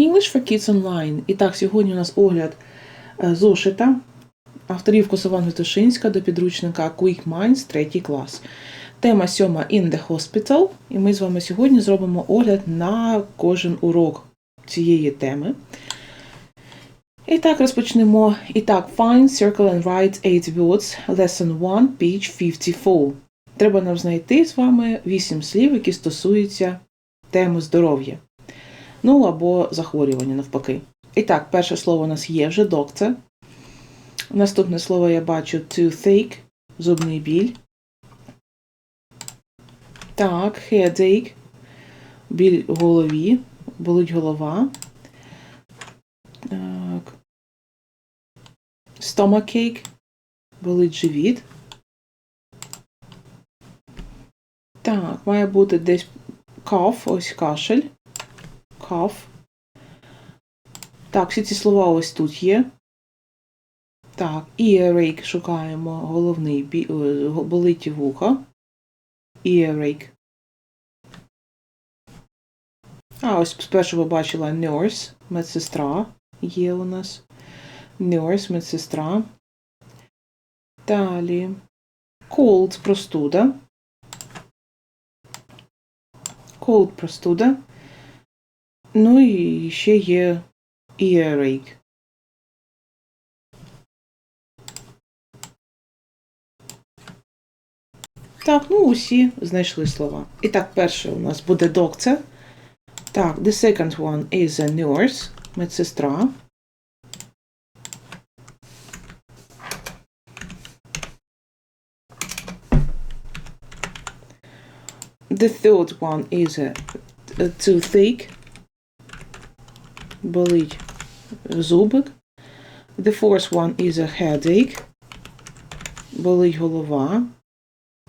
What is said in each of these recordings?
English for Kids Online. І так, сьогодні у нас огляд е, зошита авторів Косован Витушинська до підручника Quick Minds 3 клас. Тема сьома In the Hospital. І ми з вами сьогодні зробимо огляд на кожен урок цієї теми. І так, розпочнемо. І так, find, circle and write 8 words. Lesson 1, page 54. Треба нам знайти з вами 8 слів, які стосуються теми здоров'я. Ну або захворювання навпаки. І так, перше слово у нас є вже doctor. Наступне слово я бачу toothache, зубний біль. Так, headache, біль в голові, болить голова. Так. Stomachache, болить живіт. Так, має бути десь cough, ось кашель. Cough. Так, всі ці слова ось тут є. Так, earache шукаємо головний е, болить вуха. Earache. А, ось спершу ви бачила nurse, медсестра є у нас. Nurse, медсестра. Далі. Cold, простуда. Cold, простуда. Ну і ще є earache. Так, ну усі знайшли слова. І так, перше у нас буде doctor. Так, the second one is a nurse, медсестра. The third one is a, a toothache. Болить зубик. The fourth one is a headache. Болить голова.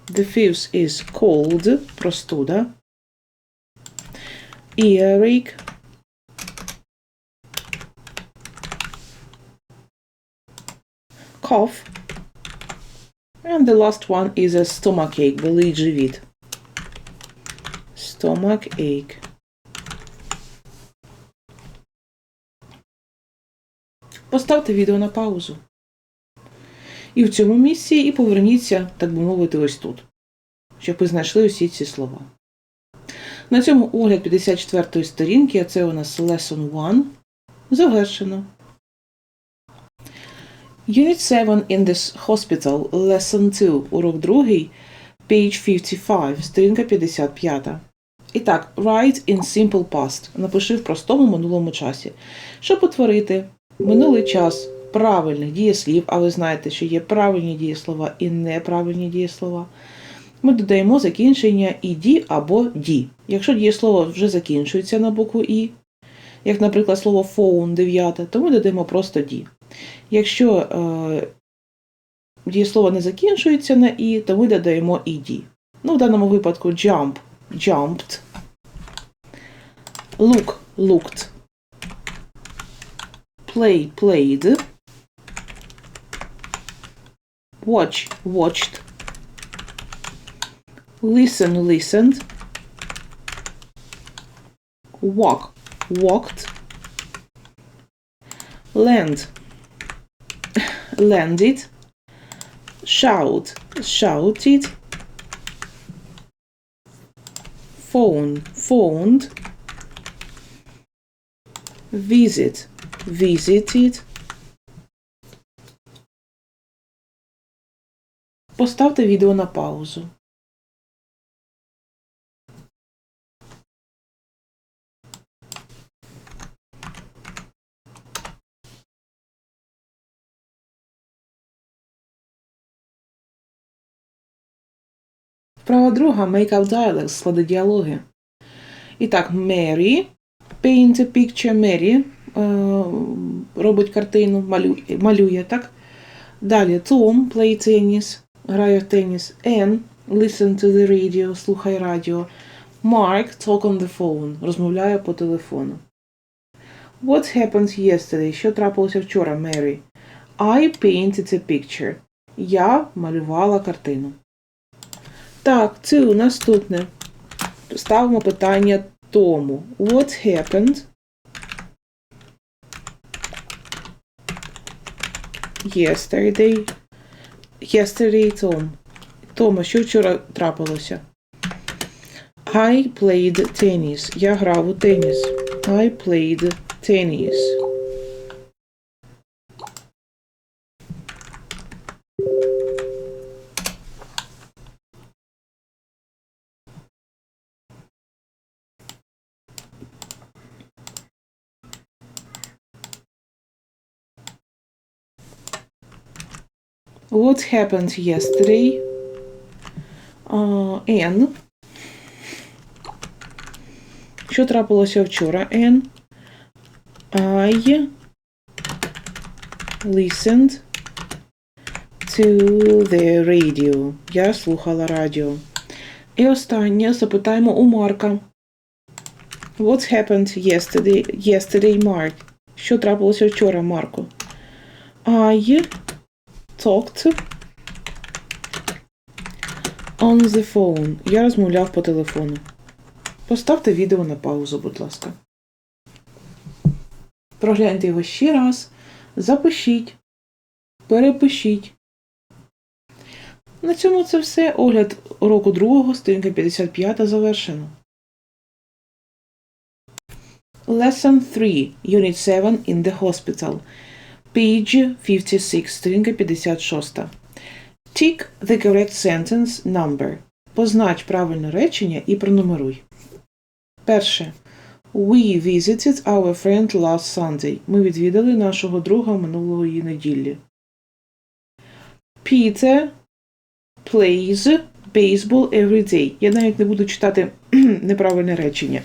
The fifth is cold, простуда. Earache. Cough. And the last one is a stomachache, болить живіт. Stomach ache. Поставте відео на паузу. І в цьому місці і поверніться, так би мовити, ось тут, щоб ви знайшли усі ці слова. На цьому огляд 54-ї сторінки, а це у нас Lesson 1, завершено. Unit 7 in this hospital, Lesson 2, урок 2, page 55, сторінка 55. І так, write in simple past. Напиши в простому минулому часі. Щоб утворити минулий час правильних дієслів, а ви знаєте, що є правильні дієслова і неправильні дієслова, ми додаємо закінчення «іді» або «ді». Якщо дієслово вже закінчується на букву «і», як, наприклад, слово phone 9, то ми додаємо просто «ді». Якщо е, дієслово не закінчується на «і», то ми додаємо «іді». Ну, в даному випадку jump – jumped, look – looked, play – played, watch – watched, listen – listened, walk – walked, land – landed, shout – shouted, phone – phoned, visit – visited. Поставте відео на паузу. Вправа друга Make out dialogues, склади діалоги. І так, Mary paint a picture. Mary робить картину, малює, так? Далі Tom play tennis, грає в теніс. Anne listen to the radio, слухай радіо. Mark talk on the phone, розмовляє по телефону. What happened yesterday? Що трапилося вчора, Mary? I painted a picture. Я малювала картину. Так, це наступне. Ставимо питання тому. What happened yesterday. Yesterday, Tom. Тома, що вчора трапилося? I played tennis. Я грав у теніс. I played tennis. What happened yesterday? Uh, N. Що трапилося вчора, N? I listened to the radio. Я слухала радіо. І останнє запитаємо у Марка. What happened yesterday, yesterday, Mark? Що трапилося вчора, Марко? I talked on the phone. Я розмовляв по телефону. Поставте відео на паузу, будь ласка. Прогляньте його ще раз. Запишіть. Перепишіть. На цьому це все. Огляд уроку другого, сторінка 55 завершено. Lesson 3. Unit 7 in the hospital. Page 56, сторінка 56. Tick the correct sentence number. Познач правильне речення і пронумеруй. Перше. We visited our friend last Sunday. Ми відвідали нашого друга минулої неділі. Peter plays baseball every day. Я навіть не буду читати неправильне речення.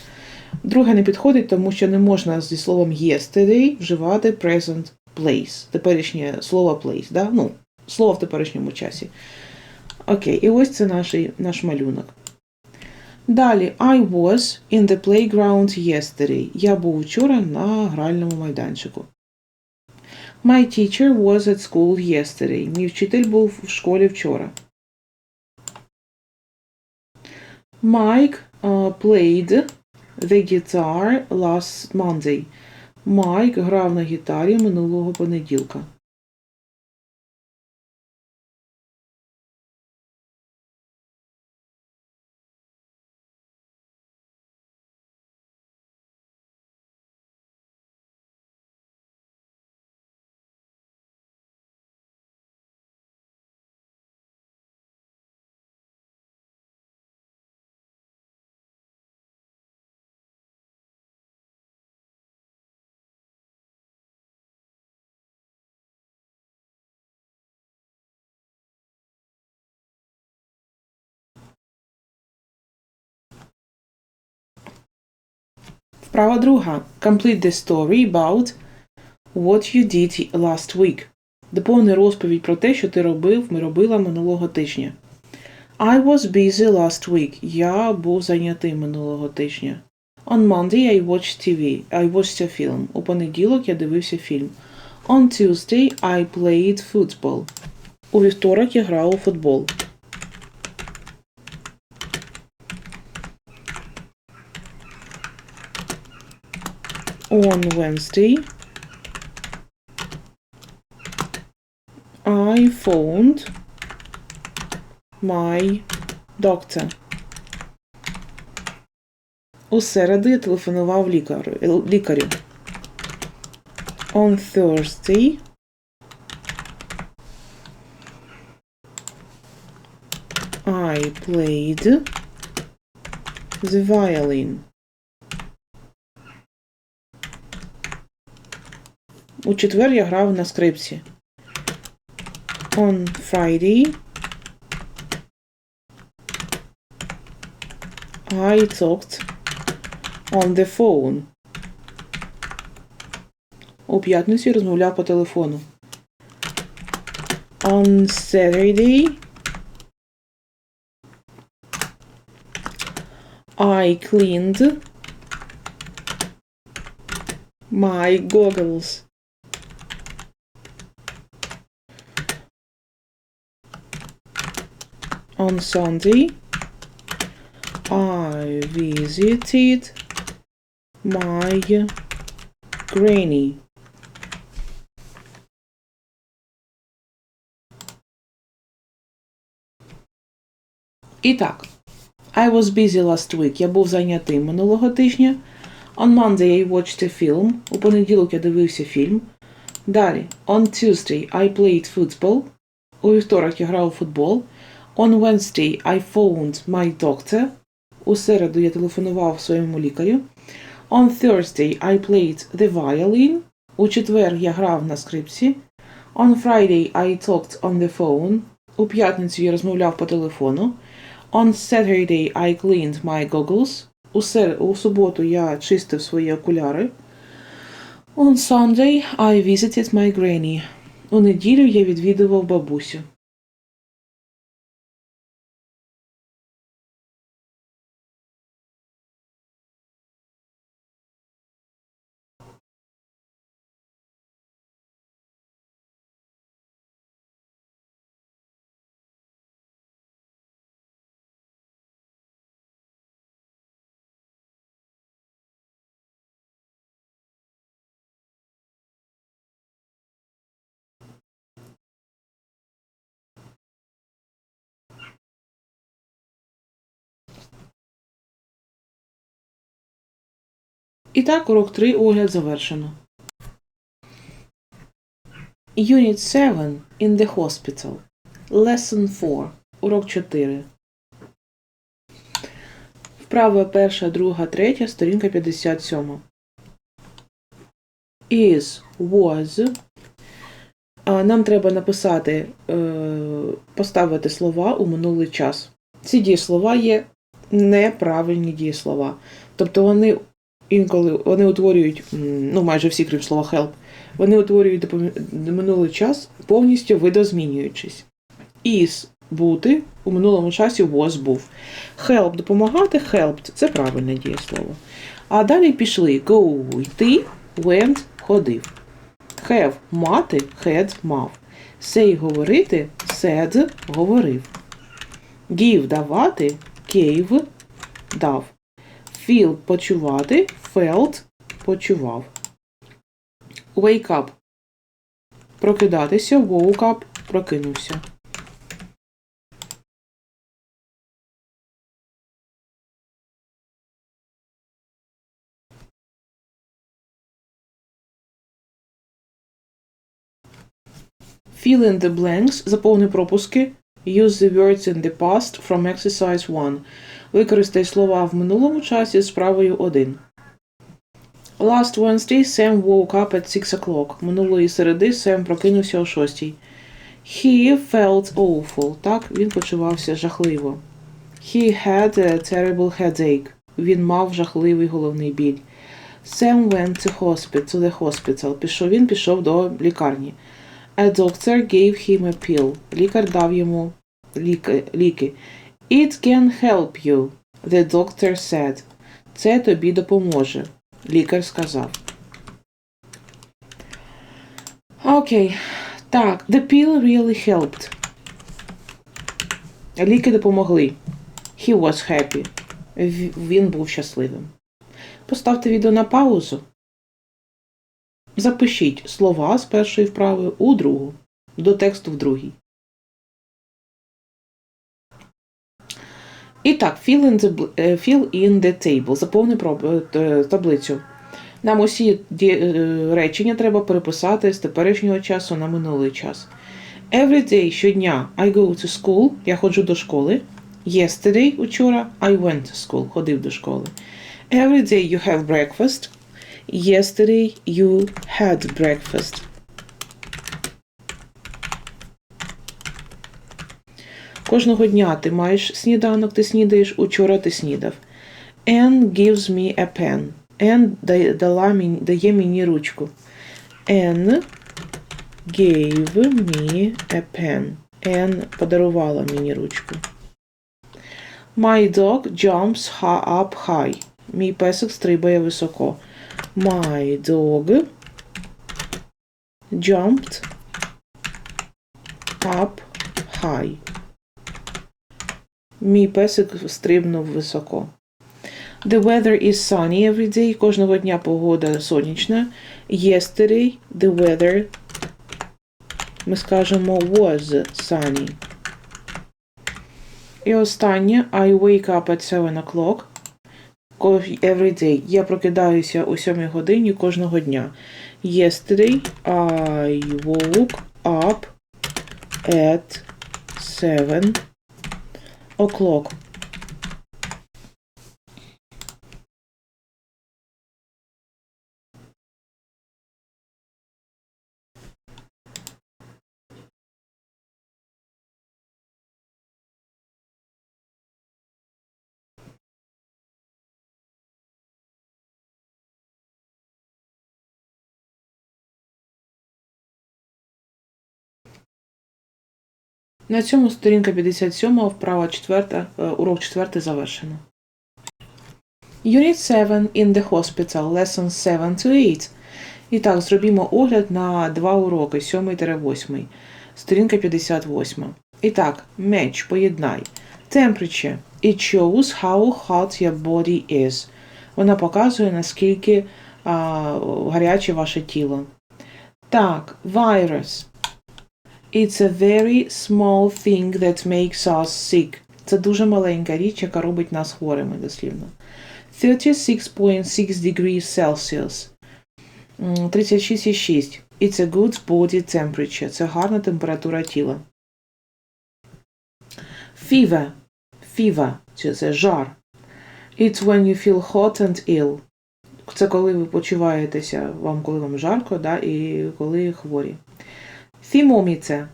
Друге не підходить, тому що не можна зі словом yesterday вживати present place. Теперішнє слово place. Да? Ну, слово в теперішньому часі. Окей, і ось це наш, наш малюнок. Далі, I was in the playground yesterday. Я був вчора на гральному майданчику. My teacher was at school yesterday. Мій вчитель був в школі вчора. Mike uh, played the guitar last Monday. Майк грав на гітарі минулого понеділка. Вправа друга. Complete the story about what you did last week. Доповни розповідь про те, що ти робив, ми робила минулого тижня. I was busy last week. Я був зайнятий минулого тижня. On Monday I watched TV. I watched a film. У понеділок я дивився фільм. On Tuesday I played football. У вівторок я грав у футбол. On Wednesday, I phoned my doctor. У середу я телефонував лікарю. лікарю. On Thursday I played the violin. У четвер я грав на скрипці. On Friday I talked on the phone. У п'ятницю розмовляв по телефону. On Saturday I cleaned my goggles. On Sunday, I visited my granny. І I was busy last week. Я був зайнятий минулого тижня. On Monday I watched a film. У понеділок я дивився фільм. Далі, on Tuesday I played football. У вівторок я грав у футбол. On Wednesday I phoned my doctor. У середу я телефонував своєму лікарю. On Thursday I played the violin. У четвер я грав на скрипці. On Friday I talked on the phone. У п'ятницю я розмовляв по телефону. On Saturday I cleaned my goggles. У, сер... у суботу я чистив свої окуляри. On Sunday I visited my granny. У неділю я відвідував бабусю. І так, урок 3 огляд завершено. Unit 7 in the hospital. Lesson 4. Урок 4. Вправа перша, друга, третя, сторінка 57. Is, was. Нам треба написати, е, поставити слова у минулий час. Ці дієслова є неправильні дієслова. Тобто вони інколи вони утворюють, ну майже всі, крім слова help, вони утворюють минулий час, повністю видозмінюючись. Is бути у минулому часі was був. Help допомагати, helped це правильне дієслово. А далі пішли go йти, went ходив. Have мати, had мав. Say говорити, said говорив. Give давати, gave дав. Feel почувати, felt почував. Wake up прокидатися, woke up прокинувся. Fill in the blanks, заповни пропуски. Use the words in the past from exercise 1. Використай слова в минулому часі з правою 1. Last Wednesday Sam woke up at 6 o'clock. Минулої середи Сем прокинувся о 6. He felt awful. Так, він почувався жахливо. He had a terrible headache. Він мав жахливий головний біль. Sam went to hospital, to the hospital. Пішов, він пішов до лікарні. A doctor gave him a pill. Лікар дав йому ліки. It can help you, the doctor said. Це тобі допоможе. Лікар сказав. Окей. Так, the pill really helped. Ліки допомогли. He was happy. Він був щасливим. Поставте відео на паузу. Запишіть слова з першої вправи у другу, до тексту в другій. І так, fill in the, е, fill in the table. Заповни е, таблицю. Нам усі е, речення треба переписати з теперішнього часу на минулий час. Every day, щодня, I go to school, я ходжу до школи. Yesterday, учора, I went to school, ходив до школи. Every day you have breakfast. Yesterday you had breakfast. Кожного дня ти маєш сніданок, ти снідаєш, учора ти снідав. Anne gives me a pen. Anne дала мені, дає мені ручку. Anne gave me a pen. Anne подарувала мені ручку. My dog jumps up high. Мій песик стрибає високо. My dog jumped up high. Мій песик стрибнув високо. The weather is sunny every day. Кожного дня погода сонячна. Yesterday the weather ми скажемо was sunny. І останнє I wake up at 7 o'clock every day. Я прокидаюся о 7 годині кожного дня. Yesterday I woke up at 7 o'clock. На цьому сторінка 57, вправа 4, е, урок 4 завершено. Unit 7 in the hospital, lessons 7 to 8. І так, зробімо огляд на два уроки, 7-8. Сторінка 58. І так, match, поєднай. Temperature. It shows how hot your body is. Вона показує, наскільки а, гаряче ваше тіло. Так, virus. It's a very small thing that makes us sick. Це дуже маленька річ, яка робить нас хворими, дослівно. 36.6 degrees Celsius. 36,6. It's a good body temperature. Це гарна температура тіла. Fever. Fever. Це жар. It's when you feel hot and ill. Це коли ви почуваєтеся, вам коли вам жарко, да, і коли хворі. Thermometer.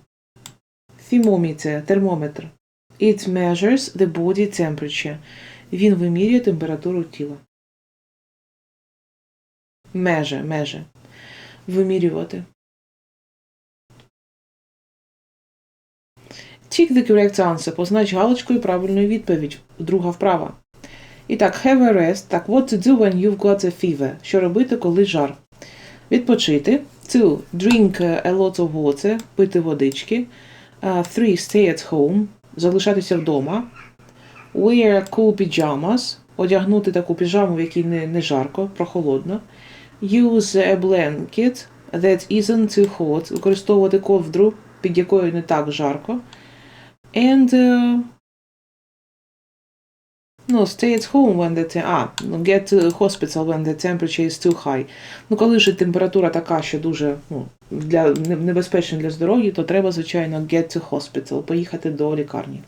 Thermometer – термометр. It measures the body temperature. Він вимірює температуру тіла. Меже, меже. Вимірювати. Tick the correct answer. Познач галочкою правильну відповідь. Друга вправа. І так, have a rest. Так, what to do when you've got a fever. Що робити, коли жар? Відпочити. Two. Drink a lot of water. Пити водички. Uh, three. Stay at home. Залишатися вдома. Wear cool pajamas. Одягнути таку піжаму, в якій не, не жарко, прохолодно. Use a blanket that isn't too hot. Використовувати ковдру, під якою не так жарко. And uh, No, stay at home when the ну, get to hospital when the temperature is too high. Ну, коли ж температура така, що дуже ну, для, не- небезпечна для здоров'я, то треба, звичайно, get to hospital, поїхати до лікарні.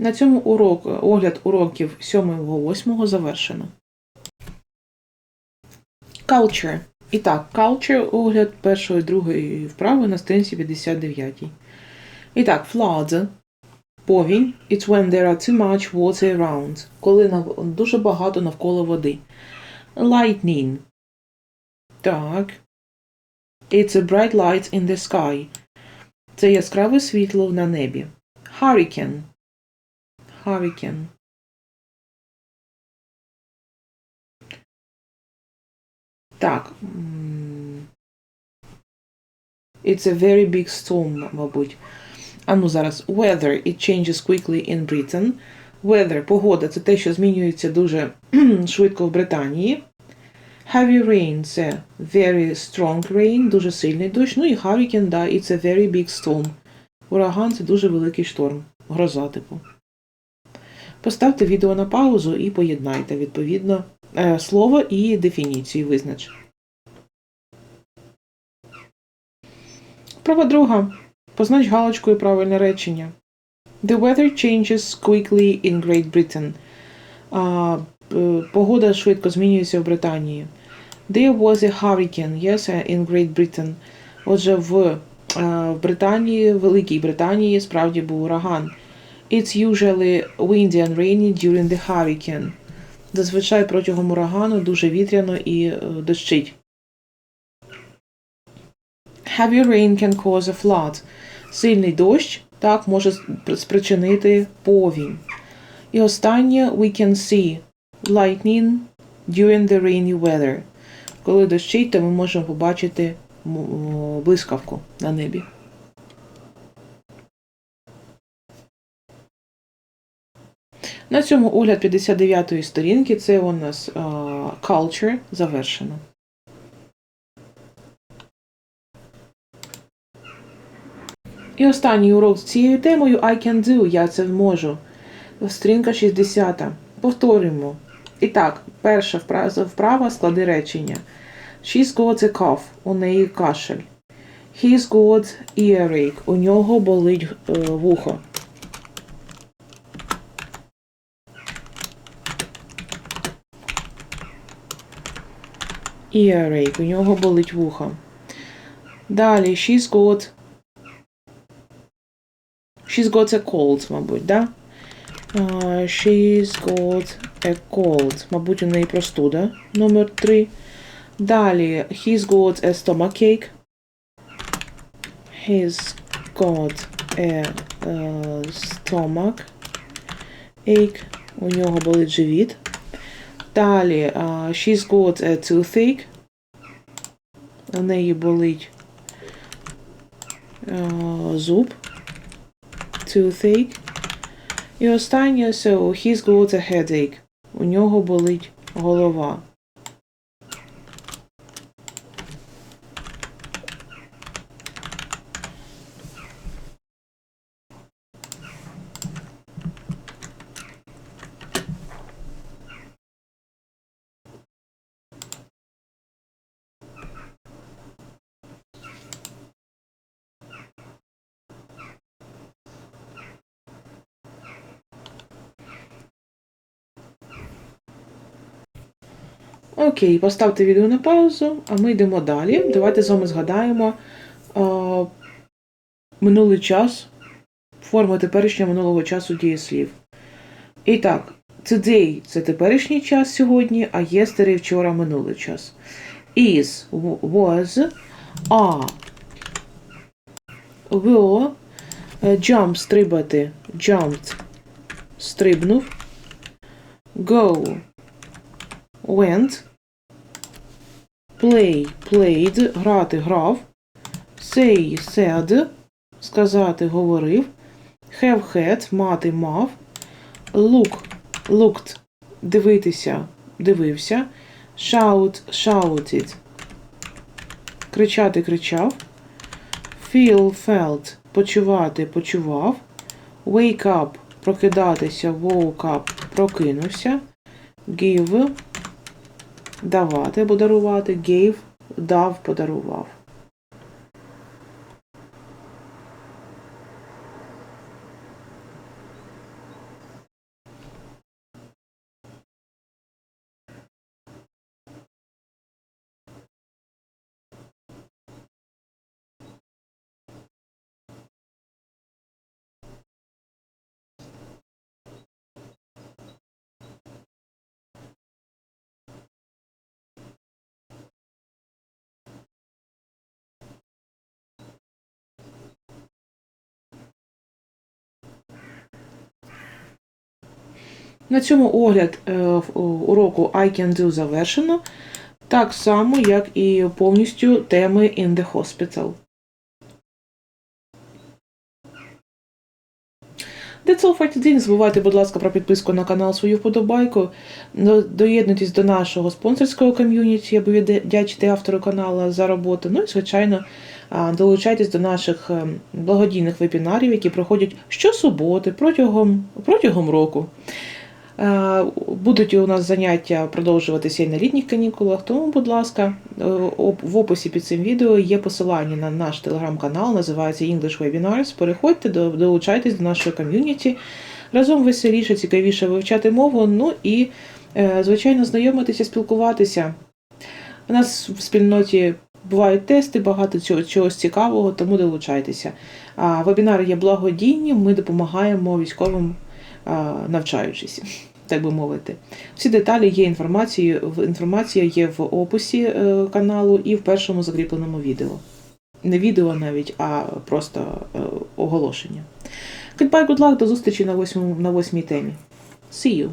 На цьому урок, огляд уроків 7-8 завершено. Culture. І так, culture огляд першої другої вправи на сторінці 59. І так, flood. Повінь. It's when there are too much water around. Коли дуже багато навколо води. Lightning. Так. It's a bright light in the sky. Це яскраве світло на небі. Hurricane. Hurricane. Так. It's a very big storm, мабуть. А ну зараз. Weather. It changes quickly in Britain. Weather. Погода це те, що змінюється дуже швидко в Британії. Heavy rain це very strong rain, дуже сильний дощ. Ну і hurricane, да, it's a very big storm. Ураган це дуже великий шторм. Гроза, типу. Поставте відео на паузу і поєднайте відповідно е, слово і дефініцію визнач. Права друга. Познач галочкою правильне речення. The weather changes quickly in Great Britain. А, е, погода швидко змінюється в Британії. There was a hurricane, yes, in Great Britain. Отже, в, е, в Британії, Великій Британії справді був ураган. It's usually windy and rainy during the hurricane. Зазвичай протягом урагану дуже вітряно і е, дощить. Heavy rain can cause a flood. Сильний дощ так може спричинити повінь. І останнє we can see lightning during the rainy weather. Коли дощить, то ми можемо побачити блискавку на небі. На цьому огляд 59-ї сторінки це у нас culture завершено. І останній урок з цією темою I can do, я це можу. Сторінка 60. Повторюємо. І так, перша вправа, вправа склади речення. She's got a cough, у неї кашель. He's got earache, у нього болить е, вухо. Earache, у нього болить вухо. Далі, she's got She's got a cold, мабуть, да? Uh, she's got a cold. Мабуть, у неї простуда. Номер 3. Далі. He's got a stomachache. He's got a uh, stomach ache. У нього болить живіт. Далі. Uh, she's got a toothache. У неї болить uh, зуб toothache. І останнє so he's got a headache. У нього болить голова. Окей, поставте відео на паузу, а ми йдемо далі. Давайте з вами згадаємо а, минулий час, форму теперішнього минулого часу дієслів. І так, today – це теперішній час сьогодні, а yesterday – вчора минулий час. Is – was, are – were, jump – стрибати, jumped – стрибнув, go – went, play played, грати грав, say said, сказати говорив, have had, мати мав, look looked, дивитися дивився, shout shouted, кричати кричав, feel felt, почувати почував, wake up, прокидатися, woke up, прокинувся, give давати або дарувати, gave, дав, подарував. На цьому огляд е, уроку I can do завершено, так само, як і повністю теми in the hospital. That's all for today. Не забувайте, будь ласка, про підписку на канал, свою вподобайку. Доєднуйтесь до нашого спонсорського ком'юніті, аби віддячити автору каналу за роботу. Ну і, звичайно, долучайтесь до наших ем, благодійних вебінарів, які проходять щосуботи протягом, протягом року. Е, Будуть у нас заняття продовжуватися і на літніх канікулах, тому, будь ласка, е, в описі під цим відео є посилання на наш телеграм-канал, називається English Webinars. Переходьте, долучайтесь до нашої ком'юніті. Разом веселіше, цікавіше вивчати мову, ну і, е, звичайно, знайомитися, спілкуватися. У нас в спільноті бувають тести, багато цього чогось цікавого, тому долучайтеся. Вебінари є благодійні, ми допомагаємо військовим навчаючись, так би мовити. Всі деталі є інформацією, інформація є в описі е, каналу і в першому закріпленому відео. Не відео навіть, а просто е, оголошення. Goodbye, good luck, до зустрічі на восьмій темі. See you!